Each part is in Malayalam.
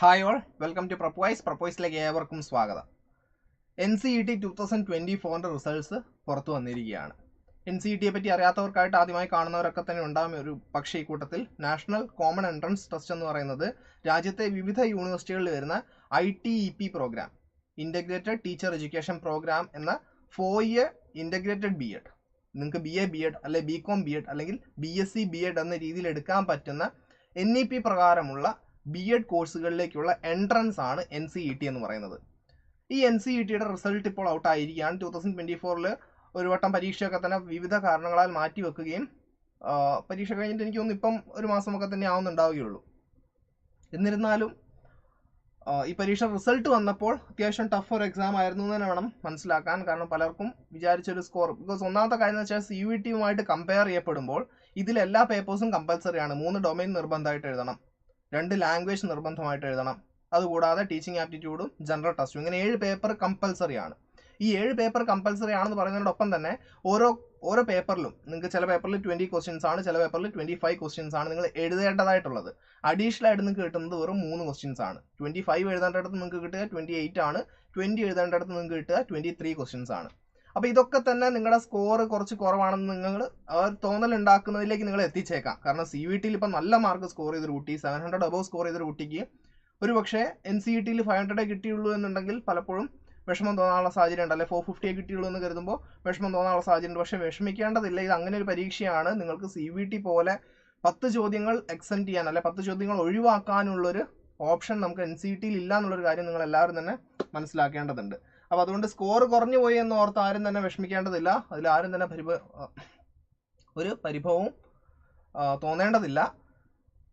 ഹായ് ഓൾ വെൽക്കം ടു പ്രപ്പോയ്സ് പ്രപ്പോയ്സിലേക്ക് ഏവർക്കും സ്വാഗതം. N C E T two thousand twenty ഫോറിന്റെ റിസൾട്ട്സ് പുറത്തു വന്നിരിക്കുകയാണ്. എൻ സി ഇ ടിയെ പറ്റി അറിയാത്തവർക്കായിട്ട് ആദ്യമായി കാണുന്നവരൊക്കെ തന്നെ ഉണ്ടാകും ഒരു പക്ഷേ ഈ കൂട്ടത്തിൽ. നാഷണൽ കോമൺ എൻട്രൻസ് ടെസ്റ്റ് എന്ന് പറയുന്നത് രാജ്യത്തെ വിവിധ യൂണിവേഴ്സിറ്റികളിൽ വരുന്ന I T E P program integrated teacher education program എന്ന four year integrated B Ed നിങ്ങൾക്ക് ബി എ ബി എഡ് അല്ലെങ്കിൽ ബി കോം ബി എഡ് അല്ലെങ്കിൽ B S C B Ed എന്ന രീതിയിൽ എടുക്കാൻ പറ്റുന്ന എൻ ഇ പി പ്രകാരമുള്ള ബി എഡ് കോഴ്സുകളിലേക്കുള്ള എൻട്രൻസ് ആണ് എൻ സി ഇ ടി എന്ന് പറയുന്നത്. ഈ എൻ സി ഇ ടിയുടെ റിസൾട്ട് ഇപ്പോൾ ഔട്ട് ആയിരിക്കുകയാണ്. ടൂ തൗസൻഡ് ട്വന്റി ഫോറിൽ ഒരു വട്ടം പരീക്ഷയൊക്കെ തന്നെ വിവിധ കാരണങ്ങളാൽ മാറ്റി വെക്കുകയും പരീക്ഷ കഴിഞ്ഞിട്ട് എനിക്ക് തോന്നുന്നു ഇപ്പം ഒരു മാസമൊക്കെ തന്നെ ആവുന്നുണ്ടാവുകയുള്ളൂ. എന്നിരുന്നാലും ഈ പരീക്ഷ റിസൾട്ട് വന്നപ്പോൾ അത്യാവശ്യം ടഫ് ഒരു എക്സാം ആയിരുന്നു എന്ന് തന്നെ വേണം മനസ്സിലാക്കാൻ. കാരണം പലർക്കും വിചാരിച്ചൊരു സ്കോർ ബിക്കോസ് ഒന്നാമത്തെ കാര്യം എന്ന് വെച്ചാൽ സി യു ടിയുമായിട്ട് കമ്പയർ ചെയ്യപ്പെടുമ്പോൾ ഇതിൽ എല്ലാ പേപ്പേഴ്സും കമ്പൽസറി ആണ്. മൂന്ന് ഡൊമൈൻ നിർബന്ധമായിട്ട് എഴുതണം. രണ്ട് ലാംഗ്വേജ് നിർബന്ധമായിട്ട് എഴുതണം. അതുകൂടാതെ ടീച്ചിങ് ആപ്റ്റിറ്റ്യൂഡും ജനറൽ ടെസ്റ്റും ഇങ്ങനെ ഏഴ് പേപ്പർ കമ്പൽസറി ആണ്. ഈ ഏഴ് പേപ്പർ കമ്പൽസറി ആണെന്ന് പറയുന്നതിനോടൊപ്പം തന്നെ ഓരോ ഓരോ പേപ്പറിലും നിങ്ങൾക്ക് ചില പേപ്പറിൽ ട്വന്റി ക്വസ്റ്റ്യൻസ് ആണ് ചില പേപ്പറിൽ ട്വന്റി ഫൈവ് ക്വസ്റ്റ്യൻസ് ആണ് നിങ്ങൾ എഴുതേണ്ടതായിട്ടുള്ളത്. അഡീഷണൽ ആയിട്ട് നിങ്ങൾക്ക് കിട്ടുന്നത് വെറും മൂന്ന് ക്വസ്റ്റ്യൻസ് ആണ്. ട്വന്റി ഫൈവ് എഴുതേണ്ടടുത്ത് നിങ്ങൾക്ക് കിട്ടുക ട്വന്റി എയ്റ്റ് ആണ് ട്വന്റി എഴുതേണ്ടടുത്ത് നിങ്ങൾക്ക് കിട്ടുക ട്വന്റി ത്രീ ക്വസ്റ്റ്യൻസ് ആണ്. അപ്പോൾ ഇതൊക്കെ തന്നെ നിങ്ങളുടെ സ്കോർ കുറച്ച് കുറവാണെന്ന് നിങ്ങൾ തോന്നൽ ഉണ്ടാക്കുന്നതിലേക്ക് നിങ്ങൾ എത്തിച്ചേക്കാം. കാരണം സി വി ടിയിൽ ഇപ്പം നല്ല മാർക്ക് സ്കോർ ചെയ്തൊരു കുട്ടി സെവൻ ഹൺഡ്രഡ് അബവ് സ്കോർ ചെയ്തൊരു കുട്ടിക്ക് ഒരു പക്ഷേ എൻ സി ഇ ടിയിൽ ഫൈവ് ഹൺഡ്രഡേ കിട്ടിയുള്ളൂ എന്നുണ്ടെങ്കിൽ പലപ്പോഴും വിഷമം തോന്നാനുള്ള സാഹചര്യം ഉണ്ട്. അല്ലെ ഫോർ ഫിഫ്റ്റിയെ കിട്ടിയുള്ളൂ എന്ന് കരുതുമ്പോൾ വിഷമം തോന്നാനുള്ള സാഹചര്യം ഉണ്ട്. പക്ഷേ വിഷമിക്കേണ്ടതില്ല. ഇത് അങ്ങനെ ഒരു പരീക്ഷയാണ്. നിങ്ങൾക്ക് സി വി ടി പോലെ പത്ത് ചോദ്യങ്ങൾ എക്സെന്റ് ചെയ്യാൻ അല്ലെ പത്ത് ചോദ്യങ്ങൾ ഒഴിവാക്കാനുള്ളൊരു ഓപ്ഷൻ നമുക്ക് എൻ സി ടിയിൽ ഇല്ല എന്നുള്ളൊരു കാര്യം നിങ്ങൾ എല്ലാവരും തന്നെ മനസ്സിലാക്കേണ്ടതുണ്ട്. അപ്പോൾ അതുകൊണ്ട് സ്കോർ കുറഞ്ഞു പോയി എന്ന് ഓർത്ത് ആരും തന്നെ വിഷമിക്കേണ്ടതില്ല. അതിൽ ആരും തന്നെ പരിഭ ഒരു പരിഭവവും തോന്നേണ്ടതില്ല.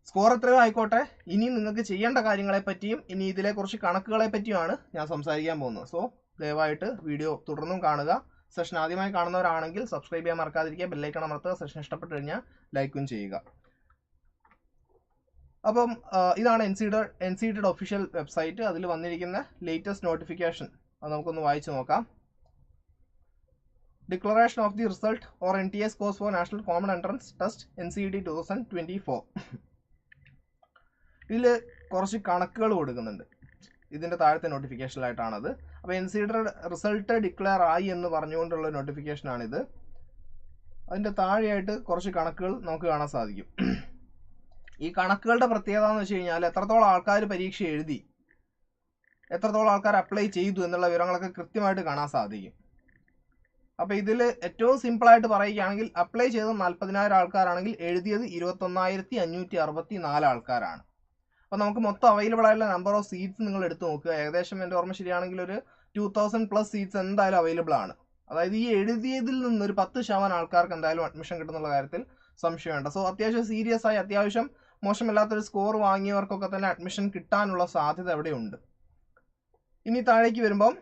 സ്കോർ എത്രയോ ആയിക്കോട്ടെ. ഇനി നിങ്ങൾക്ക് ചെയ്യേണ്ട കാര്യങ്ങളെ പറ്റിയും ഇനി ഇതിലെ കുറച്ച് കണക്കുകളെ പറ്റിയുമാണ് ഞാൻ സംസാരിക്കാൻ പോകുന്നത്. സോ ദയവായിട്ട് വീഡിയോ തുടർന്നും കാണുക. സെഷൻ ആദ്യമായി കാണുന്നവരാണെങ്കിൽ സബ്സ്ക്രൈബ് ചെയ്യാൻ മറക്കാതിരിക്കുക. ബെല്ലൈക്കൺ അമർത്തുക. സെഷൻ ഇഷ്ടപ്പെട്ട് കഴിഞ്ഞാൽ ലൈക്കും ചെയ്യുക. അപ്പം ഇതാണ് എൻ സിയുടെ എൻ സി ഡിയുടെ ഒഫീഷ്യൽ വെബ്സൈറ്റ് അതിൽ വന്നിരിക്കുന്ന ലേറ്റസ്റ്റ് നോട്ടിഫിക്കേഷൻ അത് നമുക്കൊന്ന് വായിച്ചു നോക്കാം. Declaration of the result or N T S course for national common entrance test N C D two thousand twenty four ഇതിൽ കുറച്ച് കണക്കുകൾ കൊടുക്കുന്നുണ്ട്. ഇതിന്റെ താഴത്തെ നോട്ടിഫിക്കേഷനിലായിട്ടാണത് അപ്പോൾ എൻ സി ഡിയുടെ റിസൾട്ട് ഡിക്ലെയർ ആയി എന്ന് പറഞ്ഞുകൊണ്ടുള്ള നോട്ടിഫിക്കേഷനാണിത് അതിന്റെ താഴെയായിട്ട് കുറച്ച് കണക്കുകൾ നമുക്ക് കാണാൻ സാധിക്കും. ഈ കണക്കുകളുടെ പ്രത്യേകത എന്ന് വെച്ച് കഴിഞ്ഞാൽ എത്രത്തോളം ആൾക്കാർ പരീക്ഷ എഴുതി എത്രത്തോളം ആൾക്കാർ അപ്ലൈ ചെയ്തു എന്നുള്ള വിവരങ്ങളൊക്കെ കൃത്യമായിട്ട് കാണാൻ സാധിക്കും. അപ്പോൾ ഇതിൽ ഏറ്റവും സിമ്പിളായിട്ട് പറയുകയാണെങ്കിൽ അപ്ലൈ ചെയ്തത് നാൽപ്പതിനായിരം ആൾക്കാരാണെങ്കിൽ എഴുതിയത് ഇരുപത്തൊന്നായിരത്തി അഞ്ഞൂറ്റി അറുപത്തി നാല് ആൾക്കാരാണ്. അപ്പോൾ നമുക്ക് മൊത്തം അവൈലബിൾ ആയിട്ടുള്ള നമ്പർ ഓഫ് സീറ്റ്സ് നിങ്ങൾ എടുത്തു നോക്കുക. ഏകദേശം എന്റെ ഓർമ്മ ശരിയാണെങ്കിൽ ഒരു ടു തൗസൻഡ് പ്ലസ് സീറ്റ്സ് എന്തായാലും അവൈലബിൾ ആണ്. അതായത് ഈ എഴുതിയതിൽ നിന്ന് ഒരു പത്ത് ശതമാനം ആൾക്കാർക്ക് എന്തായാലും അഡ്മിഷൻ കിട്ടുന്നുള്ള കാര്യത്തിൽ സംശയമുണ്ട്. സോ അത്യാവശ്യം സീരിയസ് ആയി അത്യാവശ്യം മോശമില്ലാത്തൊരു സ്കോർ വാങ്ങിയവർക്കൊക്കെ തന്നെ അഡ്മിഷൻ കിട്ടാനുള്ള സാധ്യത എവിടെയുണ്ട് ഇനി താഴേക്ക് വരുമ്പം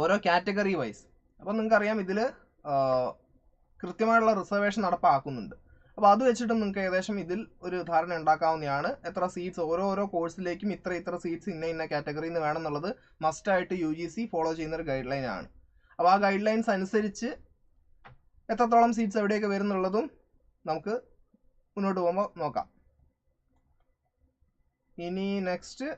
ഓരോ കാറ്റഗറി വൈസ്. അപ്പം നിങ്ങൾക്കറിയാം ഇതിൽ കൃത്യമായിട്ടുള്ള റിസർവേഷൻ നടപ്പാക്കുന്നുണ്ട്. അപ്പോൾ അത് വെച്ചിട്ട് നിങ്ങൾക്ക് ഏകദേശം ഇതിൽ ഒരു ധാരണ ഉണ്ടാക്കാവുന്നതാണ്. എത്ര സീറ്റ്സ് ഓരോ ഓരോ കോഴ്സിലേക്കും ഇത്ര ഇത്ര സീറ്റ്സ് ഇന്ന ഇന്ന കാറ്റഗറിയിൽ നിന്ന് വേണം എന്നുള്ളത് മസ്റ്റായിട്ട് യു ജി സി ഫോളോ ചെയ്യുന്ന ഒരു ഗൈഡ് ലൈൻ ആണ് അപ്പോൾ ആ ഗൈഡ് ലൈൻസ് അനുസരിച്ച് എത്രത്തോളം സീറ്റ്സ് എവിടെയൊക്കെ വരുന്നുള്ളതും നമുക്ക് മുന്നോട്ട് പോകുമ്പോൾ നോക്കാം. ഇനി നെക്സ്റ്റ്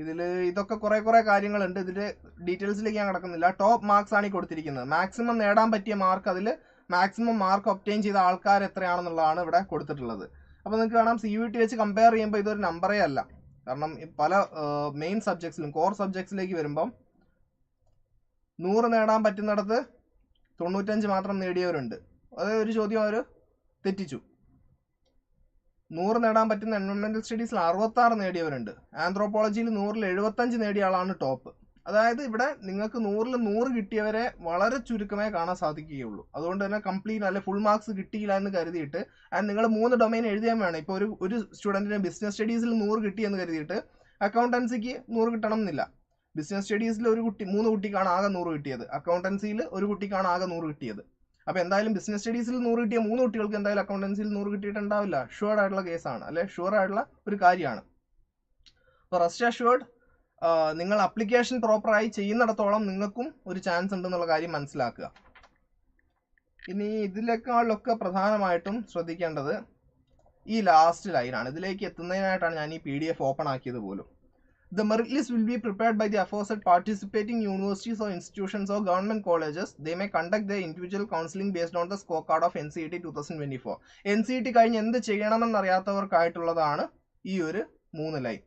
ഇതിൽ ഇതൊക്കെ കുറേ കുറേ കാര്യങ്ങളുണ്ട്. ഇതിന്റെ ഡീറ്റെയിൽസിലേക്ക് ഞാൻ കിടക്കുന്നില്ല. ടോപ്പ് മാർക്സ് ആണ് ഈ കൊടുത്തിരിക്കുന്നത്. മാക്സിമം നേടാൻ പറ്റിയ മാർക്ക് അതിൽ മാക്സിമം മാർക്ക് ഒപ്റ്റെയിൻ ചെയ്ത ആൾക്കാർ എത്രയാണെന്നുള്ളതാണ് ഇവിടെ കൊടുത്തിട്ടുള്ളത്. അപ്പോൾ നിങ്ങൾക്ക് കാണാം സി യു ടി വെച്ച് കമ്പയർ ചെയ്യുമ്പോൾ ഇതൊരു നമ്പറേ അല്ല. കാരണം പല മെയിൻ സബ്ജക്ട്സിലും കോർ സബ്ജക്ട്സിലേക്ക് വരുമ്പം നൂറ് നേടാൻ പറ്റുന്നിടത്ത് തൊണ്ണൂറ്റഞ്ച് മാത്രം നേടിയവരുണ്ട്. അത് ഒരു ചോദ്യം അവർ തെറ്റിച്ചു. നൂറ് നേടാൻ പറ്റുന്ന എൻവയോൺമെന്റൽ സ്റ്റഡീസിൽ അറുപത്താറ് നേടിയവരുണ്ട്. ആന്ത്രോപോളജിയിൽ നൂറിൽ എഴുപത്തഞ്ച് നേടിയ ആളാണ് ടോപ്പ് അതായത് ഇവിടെ നിങ്ങൾക്ക് നൂറിൽ നൂറ് കിട്ടിയവരെ വളരെ ചുരുക്കമേ കാണാൻ സാധിക്കുകയുള്ളൂ. അതുകൊണ്ട് തന്നെ കംപ്ലീറ്റ് അല്ലെ ഫുൾ മാർക്സ് കിട്ടിയില്ല എന്ന് കരുതിയിട്ട് ആൻഡ് നിങ്ങൾ മൂന്ന് ഡൊമൈൻ എഴുതിയാൽ വേണം. ഇപ്പോൾ ഒരു ഒരു സ്റ്റുഡന്റിന് ബിസിനസ് സ്റ്റഡീസിൽ നൂറ് കിട്ടി എന്ന് കരുതിയിട്ട് അക്കൗണ്ടൻസിക്ക് നൂറ് കിട്ടണം എന്നില്ല. ബിസിനസ് സ്റ്റഡീസിൽ ഒരു കുട്ടി മൂന്ന് കുട്ടിക്കാണ് ആകെ നൂറ് കിട്ടിയത്. അക്കൗണ്ടൻസിയിൽ ഒരു കുട്ടിക്കാണ് ആകെ നൂറ് കിട്ടിയത്. അപ്പോൾ എന്തായാലും ബിസിനസ് സ്റ്റഡീസിൽ നൂറ് കിട്ടിയ മൂന്ന് കുട്ടികൾക്ക് എന്തായാലും അക്കൗണ്ടൻസിൽ നൂറ് കിട്ടിയിട്ടുണ്ടാവില്ല. ഷുവർഡ് ആയിട്ടുള്ള കേസാണ് അല്ലെ? ഷുവർ ആയിട്ടുള്ള ഒരു കാര്യമാണ്. അപ്പോൾ റെസ്റ്റ് അഷ്വേർഡ് നിങ്ങൾ അപ്ലിക്കേഷൻ പ്രോപ്പറായി ചെയ്യുന്നിടത്തോളം നിങ്ങൾക്കും ഒരു ചാൻസ് ഉണ്ടെന്നുള്ള കാര്യം മനസ്സിലാക്കുക. ഇനി ഇതിലേക്കാളൊക്കെ പ്രധാനമായിട്ടും ശ്രദ്ധിക്കേണ്ടത് ഈ ലാസ്റ്റ് ലൈനാണ് ഇതിലേക്ക് എത്തുന്നതിനായിട്ടാണ് ഞാൻ ഈ പി ഡി എഫ് ഓപ്പൺ ആക്കിയത് പോലും. The merit list will be prepared by the aforesaid participating universities or institutions or government colleges. They may conduct their individual counseling based on the scorecard of NCET 2024. NCET കഴിഞ്ഞ് എന്ത് ചെയ്യണമെന്നറിയാത്തവർക്കായിട്ടുള്ളതാണ് ഈ ഒരു മൂന്ന് ലൈൻ.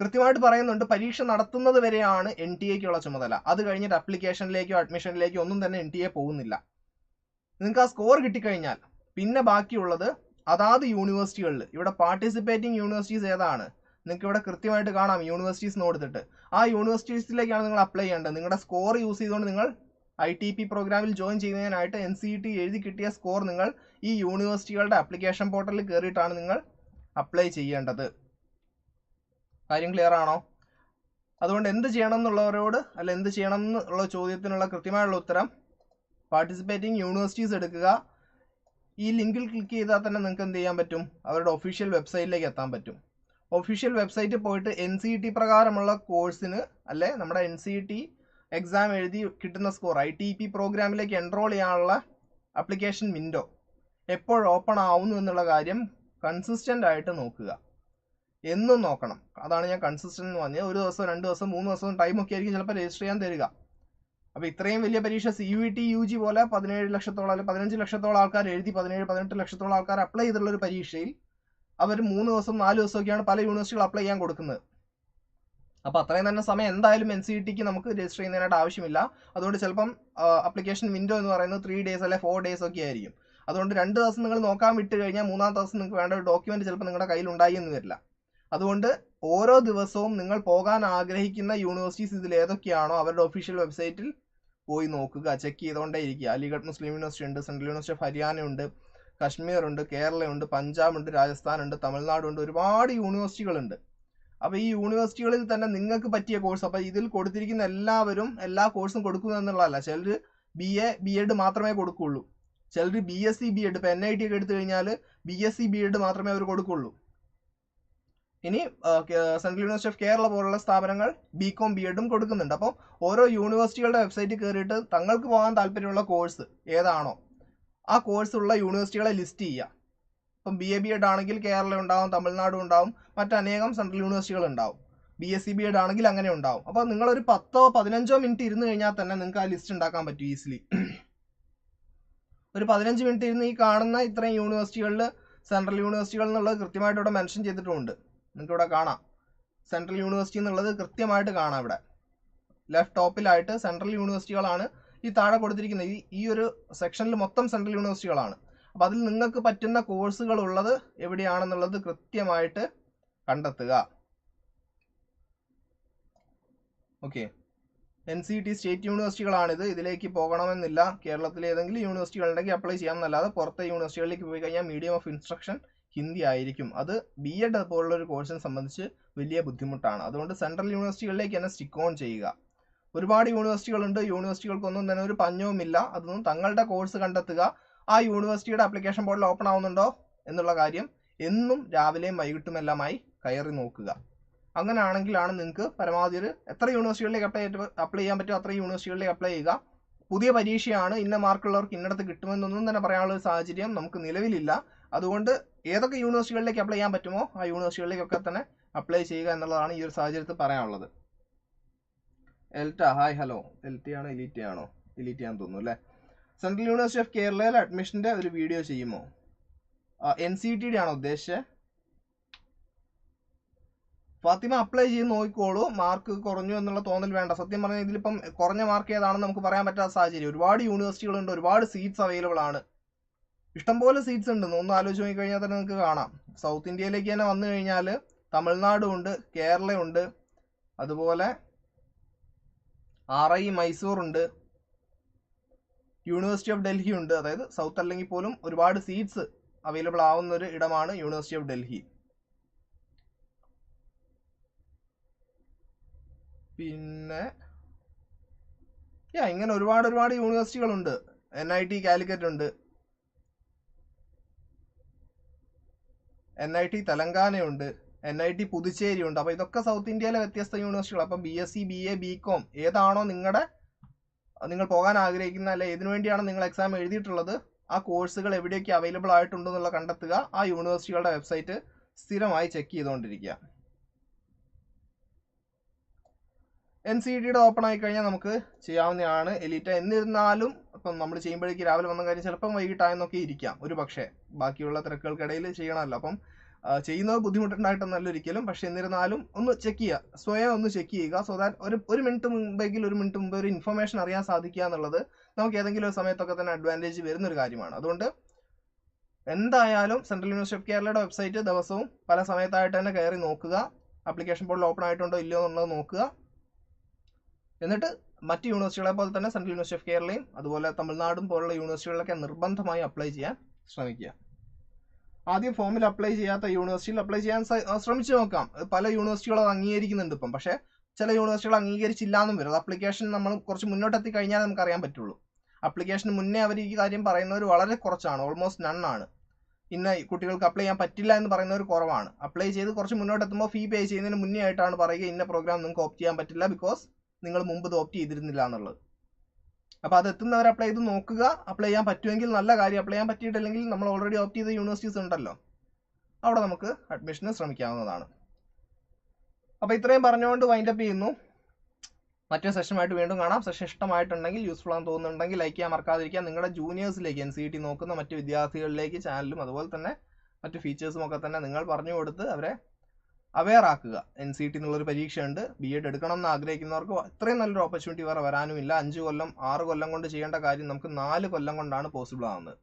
കൃത്യമായിട്ട് പറയുന്നുണ്ട് പരീക്ഷ നടത്തുന്നത് വരെയാണ് എൻ ടി എക്കുള്ള ചുമതല. അത് കഴിഞ്ഞിട്ട് അപ്ലിക്കേഷനിലേക്കോ അഡ്മിഷനിലേക്കോ ഒന്നും തന്നെ എൻ ടി എ പോകുന്നില്ല. നിങ്ങൾക്ക് ആ സ്കോർ കിട്ടിക്കഴിഞ്ഞാൽ പിന്നെ ബാക്കിയുള്ളത് അതാത് യൂണിവേഴ്സിറ്റികളിൽ ഇവിടെ പാർട്ടിസിപ്പേറ്റിംഗ് യൂണിവേഴ്സിറ്റീസ് ഏതാണ്? നിങ്ങൾക്ക് ഇവിടെ കൃത്യമായിട്ട് കാണാം യൂണിവേഴ്സിറ്റീസ് കൊടുത്തിട്ട്. ആ യൂണിവേഴ്സിറ്റീസിലേക്കാണ് നിങ്ങൾ അപ്ലൈ ചെയ്യേണ്ടത്. നിങ്ങളുടെ സ്കോർ യൂസ് ചെയ്തുകൊണ്ട് നിങ്ങൾ ഐ ടി പി പ്രോഗ്രാമിൽ ജോയിൻ ചെയ്യുന്നതിനായിട്ട് എൻ സി ടി എഴുതി കിട്ടിയ സ്കോർ നിങ്ങൾ ഈ യൂണിവേഴ്സിറ്റികളുടെ അപ്ലിക്കേഷൻ പോർട്ടലിൽ കയറിയിട്ടാണ് നിങ്ങൾ അപ്ലൈ ചെയ്യേണ്ടത്. കാര്യം ക്ലിയർ ആണോ? അതുകൊണ്ട് എന്ത് ചെയ്യണം എന്നുള്ളവരോട് അല്ല എന്ത് ചെയ്യണം എന്നുള്ള ചോദ്യത്തിനുള്ള കൃത്യമായുള്ള ഉത്തരം പാർട്ടിസിപ്പേറ്റിംഗ് യൂണിവേഴ്സിറ്റീസ് എടുക്കുക. ഈ ലിങ്കിൽ ക്ലിക്ക് ചെയ്താൽ തന്നെ നിങ്ങൾക്ക് എന്ത് ചെയ്യാൻ പറ്റും? അവരുടെ ഒഫീഷ്യൽ വെബ്സൈറ്റിലേക്ക് എത്താൻ പറ്റും. ഒഫീഷ്യൽ വെബ്സൈറ്റിൽ പോയിട്ട് എൻ സി ടി പ്രകാരമുള്ള കോഴ്സിന് അല്ലെ നമ്മുടെ എൻ സി ടി എക്സാം എഴുതി കിട്ടുന്ന സ്കോർ ഐ ടി പി പ്രോഗ്രാമിലേക്ക് എൻറോൾ ചെയ്യാനുള്ള അപ്ലിക്കേഷൻ വിൻഡോ എപ്പോൾ ഓപ്പൺ ആവുന്നു എന്നുള്ള കാര്യം കൺസിസ്റ്റന്റ് ആയിട്ട് നോക്കുക. എന്നും നോക്കണം. അതാണ് ഞാൻ കൺസിസ്റ്റന്റ് എന്ന് പറഞ്ഞത്. ഒരു ദിവസം രണ്ട് ദിവസം മൂന്ന് ദിവസം ടൈം ഒക്കെ ആയിരിക്കും ചിലപ്പോൾ രജിസ്റ്റർ ചെയ്യാൻ തരിക. അപ്പോൾ ഇത്രയും വലിയ പരീക്ഷ C U T U G പോലെ പതിനേഴ് ലക്ഷത്തോളം അല്ലെങ്കിൽ പതിനഞ്ച് ലക്ഷത്തോളം ആൾക്കാർ എഴുതി പതിനേഴ് പതിനെട്ട് ലക്ഷത്തോളം ആൾക്കാർ അപ്ലൈ ചെയ്തിട്ടുള്ള ഒരു പരീക്ഷയിൽ അവർ മൂന്ന് ദിവസം നാല് ദിവസമൊക്കെയാണ് പല യൂണിവേഴ്സിറ്റികൾ അപ്ലൈ ചെയ്യാൻ കൊടുക്കുന്നത്. അപ്പോൾ അത്രയും തന്നെ സമയം എന്തായാലും എൻ സി ടിക്ക് നമുക്ക് രജിസ്റ്റർ ചെയ്യുന്നതിനായിട്ട് ആവശ്യമില്ല. അതുകൊണ്ട് ചിലപ്പം അപ്ലിക്കേഷൻ വിൻഡോ എന്ന് പറയുന്നത് ത്രീ ഡേയ്സ് അല്ലെ ഫോർ ഡേയ്സ് ഒക്കെ ആയിരിക്കും. അതുകൊണ്ട് രണ്ട് ദിവസം നിങ്ങൾ നോക്കാൻ വിട്ട് കഴിഞ്ഞാൽ മൂന്നാം ദിവസം നിങ്ങൾക്ക് വേണ്ട ഒരു ഡോക്യുമെന്റ് ചിലപ്പോൾ നിങ്ങളുടെ കയ്യിൽ ഉണ്ടായി എന്ന് വരില്ല. അതുകൊണ്ട് ഓരോ ദിവസവും നിങ്ങൾ പോകാൻ ആഗ്രഹിക്കുന്ന യൂണിവേഴ്സിറ്റീസ് ഇതിൽ ഏതൊക്കെയാണോ അവരുടെ ഒഫീഷ്യൽ വെബ്സൈറ്റിൽ പോയി നോക്കുക ചെക്ക് ചെയ്തുകൊണ്ടേ ഇരിക്കുക അലിഗഡ് മുസ്ലിം യൂണിവേഴ്സിറ്റി ഉണ്ട് സെൻട്രൽ യൂണിവേഴ്സിറ്റി ഓഫ് ഹരിയാന ഉണ്ട്. കശ്മീർ ഉണ്ട് കേരള ഉണ്ട് പഞ്ചാബ് ഉണ്ട് രാജസ്ഥാൻ ഉണ്ട് തമിഴ്നാട് ഉണ്ട് ഒരുപാട് യൂണിവേഴ്സിറ്റികളുണ്ട്. അപ്പോൾ ഈ യൂണിവേഴ്സിറ്റികളിൽ തന്നെ നിങ്ങൾക്ക് പറ്റിയ കോഴ്സ് അപ്പോൾ ഇതിൽ കൊടുത്തിരിക്കുന്ന എല്ലാവരും എല്ലാ കോഴ്സും കൊടുക്കുന്നു എന്നുള്ളതല്ല. ചിലർ ബി എ ബി എഡ് മാത്രമേ കൊടുക്കുള്ളൂ. ചിലർ B S C B Ed ഇപ്പോൾ എൻ ഐ ടി ഒക്കെ എടുത്തു കഴിഞ്ഞാൽ B S C B Ed മാത്രമേ അവർ കൊടുക്കുള്ളൂ. ഇനി സെൻട്രൽ യൂണിവേഴ്സിറ്റി ഓഫ് കേരള പോലുള്ള സ്ഥാപനങ്ങൾ ബി കോം ബി എഡും കൊടുക്കുന്നുണ്ട്. അപ്പോൾ ഓരോ യൂണിവേഴ്സിറ്റികളുടെ വെബ്സൈറ്റിൽ കയറിയിട്ട് തങ്ങൾക്ക് പോകാൻ താല്പര്യമുള്ള കോഴ്സ് ഏതാണോ ആ കോഴ്സുള്ള യൂണിവേഴ്സിറ്റികളെ ലിസ്റ്റ് ചെയ്യുക. ഇപ്പം ബി എ ബി എഡ് ആണെങ്കിൽ കേരള ഉണ്ടാവും തമിഴ്നാട് ഉണ്ടാവും മറ്റനേകം സെൻട്രൽ യൂണിവേഴ്സിറ്റികൾ ഉണ്ടാവും. B S C B Ed ആണെങ്കിൽ അങ്ങനെ ഉണ്ടാവും. അപ്പോൾ നിങ്ങളൊരു പത്തോ പതിനഞ്ചോ മിനിറ്റ് ഇരുന്ന് കഴിഞ്ഞാൽ തന്നെ നിങ്ങൾക്ക് ആ ലിസ്റ്റ് ഉണ്ടാക്കാൻ പറ്റും ഈസിലി ഒരു പതിനഞ്ച് മിനിറ്റ് ഇരുന്ന് ഈ കാണുന്ന ഇത്രയും യൂണിവേഴ്സിറ്റികളിൽ സെൻട്രൽ യൂണിവേഴ്സിറ്റികൾ എന്നുള്ളത് കൃത്യമായിട്ട് ഇവിടെ മെൻഷൻ ചെയ്തിട്ടുമുണ്ട്. നിങ്ങൾക്ക് ഇവിടെ കാണാം. സെൻട്രൽ യൂണിവേഴ്സിറ്റി എന്നുള്ളത് കൃത്യമായിട്ട് കാണാം ഇവിടെ. ലെഫ്റ്റ് ടോപ്പിലായിട്ട് സെൻട്രൽ യൂണിവേഴ്സിറ്റികളാണ് ഈ താഴെ കൊടുത്തിരിക്കുന്ന ഈ ഈ ഒരു സെക്ഷനിൽ മൊത്തം സെൻട്രൽ യൂണിവേഴ്സിറ്റികളാണ് അപ്പോൾ അതിൽ നിങ്ങൾക്ക് പറ്റുന്ന കോഴ്സുകൾ ഉള്ളത് എവിടെയാണെന്നുള്ളത് കൃത്യമായിട്ട് കണ്ടെത്തുക. Okay N C T state യൂണിവേഴ്സിറ്റികളാണിത് ഇതിലേക്ക് പോകണമെന്നില്ല. കേരളത്തിലെ ഏതെങ്കിലും യൂണിവേഴ്സിറ്റികൾ ഉണ്ടെങ്കിൽ അപ്ലൈ ചെയ്യാമെന്നല്ലാതെ പുറത്തെ യൂണിവേഴ്സിറ്റികളിലേക്ക് പോയി കഴിഞ്ഞാൽ മീഡിയം ഓഫ് ഇൻസ്ട്രക്ഷൻ ഹിന്ദി ആയിരിക്കും. അത് ബി എഡ് പോലുള്ള ഒരു കോഴ്സിനെ സംബന്ധിച്ച് വലിയ ബുദ്ധിമുട്ടാണ്. അതുകൊണ്ട് സെൻട്രൽ യൂണിവേഴ്സിറ്റികളിലേക്ക് തന്നെ സ്റ്റിക്ക് ഓൺ ചെയ്യുക. ഒരുപാട് യൂണിവേഴ്സിറ്റികളുണ്ട്. യൂണിവേഴ്സിറ്റികൾക്കൊന്നും തന്നെ ഒരു പഞ്ഞവുമില്ല. അതൊന്നും തങ്ങളുടെ കോഴ്സ് കണ്ടെത്തുക ആ യൂണിവേഴ്സിറ്റിയുടെ ആപ്ലിക്കേഷൻ ബോർഡിൽ ഓപ്പൺ ആവുന്നുണ്ടോ എന്നുള്ള കാര്യം എന്നും രാവിലെയും വൈകിട്ടുമെല്ലാമായി കയറി നോക്കുക. അങ്ങനെയാണെങ്കിലാണ് നിങ്ങൾക്ക് പരമാവധി ഒരു എത്ര യൂണിവേഴ്സിറ്റികളിലേക്ക് അപ്ലൈ അപ്ലൈ ചെയ്യാൻ പറ്റുമോ അത്രയും യൂണിവേഴ്സിറ്റികളിലേക്ക് അപ്ലൈ ചെയ്യുക. പുതിയ പരീക്ഷയാണ് ഇന്ന മാർക്കുള്ളവർക്ക് ഇന്നിടത്ത് കിട്ടുമെന്നൊന്നും തന്നെ പറയാനുള്ള സാഹചര്യം നമുക്ക് നിലവിലില്ല. അതുകൊണ്ട് ഏതൊക്കെ യൂണിവേഴ്സിറ്റികളിലേക്ക് അപ്ലൈ ചെയ്യാൻ പറ്റുമോ ആ യൂണിവേഴ്സിറ്റികളിലേക്കൊക്കെ തന്നെ അപ്ലൈ ചെയ്യുക എന്നുള്ളതാണ് ഈ ഒരു സാഹചര്യത്തിൽ പറയാനുള്ളത്. എൽറ്റ ഹായ് ഹലോ. എൽറ്റി ആണോ എലിറ്റി ആണോ എലിറ്റി ആണെന്ന് തോന്നുന്നു അല്ലേ? സെൻട്രൽ യൂണിവേഴ്സിറ്റി ഓഫ് കേരളയിൽ അഡ്മിഷന്റെ ഒരു വീഡിയോ ചെയ്യുമോ? എൻ സി ടി ഡി ആണോ ഉദ്ദേശിച്ചത് ഫാത്തിമ അപ്ലൈ ചെയ്ത് നോക്കിക്കോളൂ. മാർക്ക് കുറഞ്ഞു എന്നുള്ള തോന്നൽ വേണ്ട. സത്യം പറഞ്ഞാൽ ഇതിലിപ്പം കുറഞ്ഞ മാർക്ക് ഏതാണെന്ന് നമുക്ക് പറയാൻ പറ്റാത്ത സാഹചര്യം. ഒരുപാട് യൂണിവേഴ്സിറ്റികളുണ്ട് ഒരുപാട് സീറ്റ്സ് അവൈലബിൾ ആണ്. ഇഷ്ടംപോലെ സീറ്റ്സ് ഉണ്ട്. ഒന്ന് ആലോചിച്ച് നോക്കി കഴിഞ്ഞാൽ തന്നെ നിങ്ങൾക്ക് കാണാം. സൗത്ത് ഇന്ത്യയിലേക്ക് തന്നെ വന്നു കഴിഞ്ഞാൽ തമിഴ്നാടും ഉണ്ട് അതുപോലെ ആർ ഐ മൈസൂർ ഉണ്ട് യൂണിവേഴ്സിറ്റി ഓഫ് ഡൽഹി ഉണ്ട്. അതായത് സൗത്ത് അല്ലെങ്കിൽ പോലും ഒരുപാട് സീറ്റ്സ് അവൈലബിൾ ആവുന്ന ഒരു ഇടമാണ് യൂണിവേഴ്സിറ്റി ഓഫ് ഡൽഹി പിന്നെ യാ ഇങ്ങനെ ഒരുപാട് ഒരുപാട് യൂണിവേഴ്സിറ്റികളുണ്ട് എൻ ഐ ടി കാലിക്കറ്റ് ഉണ്ട്. എൻ ഐ ടി തെലങ്കാനയുണ്ട് എൻ ഐ ടി പുതുച്ചേരി ഉണ്ട് അപ്പോൾ ഇതൊക്കെ സൗത്ത് ഇന്ത്യയിലെ വ്യത്യസ്ത യൂണിവേഴ്സിറ്റികൾ അപ്പം B S C B A B com ഏതാണോ നിങ്ങളുടെ നിങ്ങൾ പോകാൻ ആഗ്രഹിക്കുന്ന അല്ലെ ഏതിനു വേണ്ടിയാണ് നിങ്ങൾ എക്സാം എഴുതിയിട്ടുള്ളത് ആ കോഴ്സുകൾ എവിടെയൊക്കെ അവൈലബിൾ ആയിട്ടുണ്ടെന്നുള്ള കണ്ടെത്തുക ആ യൂണിവേഴ്സിറ്റികളുടെ വെബ്സൈറ്റ് സ്ഥിരമായി ചെക്ക് ചെയ്തുകൊണ്ടിരിക്കുക. എൻ സി ഡിയുടെ ഓപ്പൺ ആയി കഴിഞ്ഞാൽ നമുക്ക് ചെയ്യാവുന്നതാണ്. എലിറ്റ എന്നിരുന്നാലും ഇപ്പം നമ്മൾ ചെയ്യുമ്പോഴേക്ക് രാവിലെ വന്ന കാര്യം ചിലപ്പം വൈകിട്ടായെന്നൊക്കെ ഇരിക്കാം. ഒരു പക്ഷേ ബാക്കിയുള്ള തിരക്കുകൾക്കിടയിൽ ചെയ്യണമല്ലോ. അപ്പം ചെയ്യുന്നത് ബുദ്ധിമുട്ടുണ്ടായിട്ടൊന്നല്ല ഒരിക്കലും പക്ഷെ എന്നിരുന്നാലും ഒന്ന് ചെക്ക് ചെയ്യുക. സ്വയം ഒന്ന് ചെക്ക് ചെയ്യുക സോ ദാറ്റ് ഒരു ഒരു മിനിറ്റ് മുമ്പെങ്കിൽ ഒരു മിനിറ്റ് മുമ്പ് ഒരു ഇൻഫർമേഷൻ അറിയാൻ സാധിക്കുക എന്നുള്ളത് നമുക്ക് ഏതെങ്കിലും ഒരു സമയത്തൊക്കെ തന്നെ അഡ്വാന്റേജ് വരുന്ന ഒരു കാര്യമാണ്. അതുകൊണ്ട് എന്തായാലും സെൻട്രൽ യൂണിവേഴ്സിറ്റി ഓഫ് കേരളയുടെ വെബ്സൈറ്റ് ദിവസവും പല സമയത്തായിട്ട് തന്നെ കയറി നോക്കുക. ആപ്ലിക്കേഷൻ പോർട്ടൽ ഓപ്പൺ ആയിട്ടുണ്ടോ ഇല്ലയോ എന്നുള്ളത് നോക്കുക. എന്നിട്ട് മറ്റ് യൂണിവേഴ്സിറ്റികളെ പോലെ തന്നെ സെൻട്രൽ യൂണിവേഴ്സിറ്റി ഓഫ് കേരളയും അതുപോലെ തമിഴ്നാടും പോലുള്ള യൂണിവേഴ്സിറ്റികളിലൊക്കെ നിർബന്ധമായി അപ്ലൈ ചെയ്യാൻ ശ്രമിക്കുക. ആദ്യം ഫോമിൽ അപ്ലൈ ചെയ്യാത്ത യൂണിവേഴ്സിറ്റിയിൽ അപ്ലൈ ചെയ്യാൻ ശ്രമിച്ചു നോക്കാം. പല യൂണിവേഴ്സിറ്റികളും അത് അംഗീകരിക്കുന്നുണ്ട് ഇപ്പം. പക്ഷേ ചില യൂണിവേഴ്സിറ്റികൾ അംഗീകരിച്ചില്ല എന്നും വരും. അത് അപ്ലിക്കേഷൻ നമ്മൾ കുറച്ച് മുന്നോട്ടെത്തി കഴിഞ്ഞാൽ നമുക്ക് അറിയാൻ പറ്റുള്ളൂ. അപ്ലിക്കേഷന് മുന്നേ അവർ ഈ കാര്യം പറയുന്നവർ വളരെ കുറച്ചാണ്. ഓൾമോസ്റ്റ് നൺ ആണ്. ഇന്ന കുട്ടികൾക്ക് അപ്ലൈ ചെയ്യാൻ പറ്റില്ല എന്ന് പറയുന്നവർ കുറവാണ്. അപ്ലൈ ചെയ്ത് കുറച്ച് മുന്നോട്ടെത്തുമ്പോൾ ഫീ പേ ചെയ്യുന്നതിന് മുന്നേ ആയിട്ടാണ് പറയുക ഇന്ന പ്രോഗ്രാം നിങ്ങൾക്ക് ഓപ്റ്റ് ചെയ്യാൻ പറ്റില്ല ബിക്കോസ് നിങ്ങൾ മുമ്പ് ഇത് ഓപ്റ്റ് ചെയ്തിരുന്നില്ല എന്നുള്ളത്. അപ്പോൾ അത് എത്തുന്നവർ അപ്ലൈ ചെയ്ത് നോക്കുക. അപ്ലൈ ചെയ്യാൻ പറ്റുമെങ്കിൽ നല്ല കാര്യം. അപ്ലൈ ചെയ്യാൻ പറ്റിയിട്ടില്ലെങ്കിൽ നമ്മൾ ഓൾറെഡി ഓപ്റ്റ് ചെയ്ത യൂണിവേഴ്സിറ്റീസ് ഉണ്ടല്ലോ. അവിടെ നമുക്ക് അഡ്മിഷന് ശ്രമിക്കാവുന്നതാണ്. അപ്പോൾ ഇത്രയും പറഞ്ഞുകൊണ്ട് വൈൻഡ് അപ്പ് ചെയ്യുന്നു. മറ്റൊരു സെഷനുമായിട്ട് വീണ്ടും കാണാം. സെഷൻ ഇഷ്ടമായിട്ടുണ്ടെങ്കിൽ യൂസ്ഫുൾ ആണെന്ന് തോന്നുന്നുണ്ടെങ്കിൽ ലൈക്ക് ചെയ്യാൻ മറക്കാതിരിക്കുക. നിങ്ങളുടെ ജൂനിയേഴ്സിലേക്ക് എൻ സി ടി നോക്കുന്ന മറ്റ് വിദ്യാർത്ഥികളിലേക്ക് ചാനലും അതുപോലെ തന്നെ മറ്റ് ഫീച്ചേഴ്സും ഒക്കെ തന്നെ നിങ്ങൾ പറഞ്ഞു കൊടുത്ത് അവരെ അവെയർ ആക്കുക. എൻ സി ടി എന്നുള്ളൊരു പരീക്ഷയുണ്ട്. ബി എഡ് എടുക്കണം എന്ന് ആഗ്രഹിക്കുന്നവർക്ക് ഇത്രയും നല്ലൊരു ഓപ്പർച്യൂണിറ്റി വേറെ വരാനുമില്ല. അഞ്ച് കൊല്ലം ആറ് കൊല്ലം കൊണ്ട് ചെയ്യേണ്ട കാര്യം നമുക്ക് നാല് കൊല്ലം കൊണ്ടാണ് പോസിബിൾ ആവുന്നത്.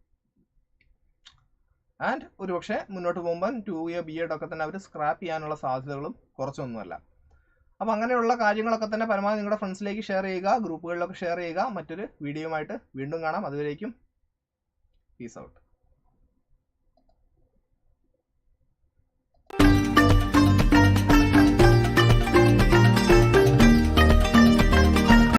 ആൻഡ് ഒരുപക്ഷെ മുന്നോട്ട് പോകുമ്പോൾ ടു ഇയർ ബി എഡ് ഒക്കെ തന്നെ അവർ സ്ക്രാപ്പ് ചെയ്യാനുള്ള സാധ്യതകളും കുറച്ചൊന്നുമല്ല. അപ്പോൾ അങ്ങനെയുള്ള കാര്യങ്ങളൊക്കെ തന്നെ പരമാവധി നിങ്ങളുടെ ഫ്രണ്ട്സിലേക്ക് ഷെയർ ചെയ്യുക ഗ്രൂപ്പുകളിലൊക്കെ ഷെയർ ചെയ്യുക. മറ്റൊരു വീഡിയോയുമായിട്ട് വീണ്ടും കാണാം. അതുവരേക്കും പീസ് ഔട്ട്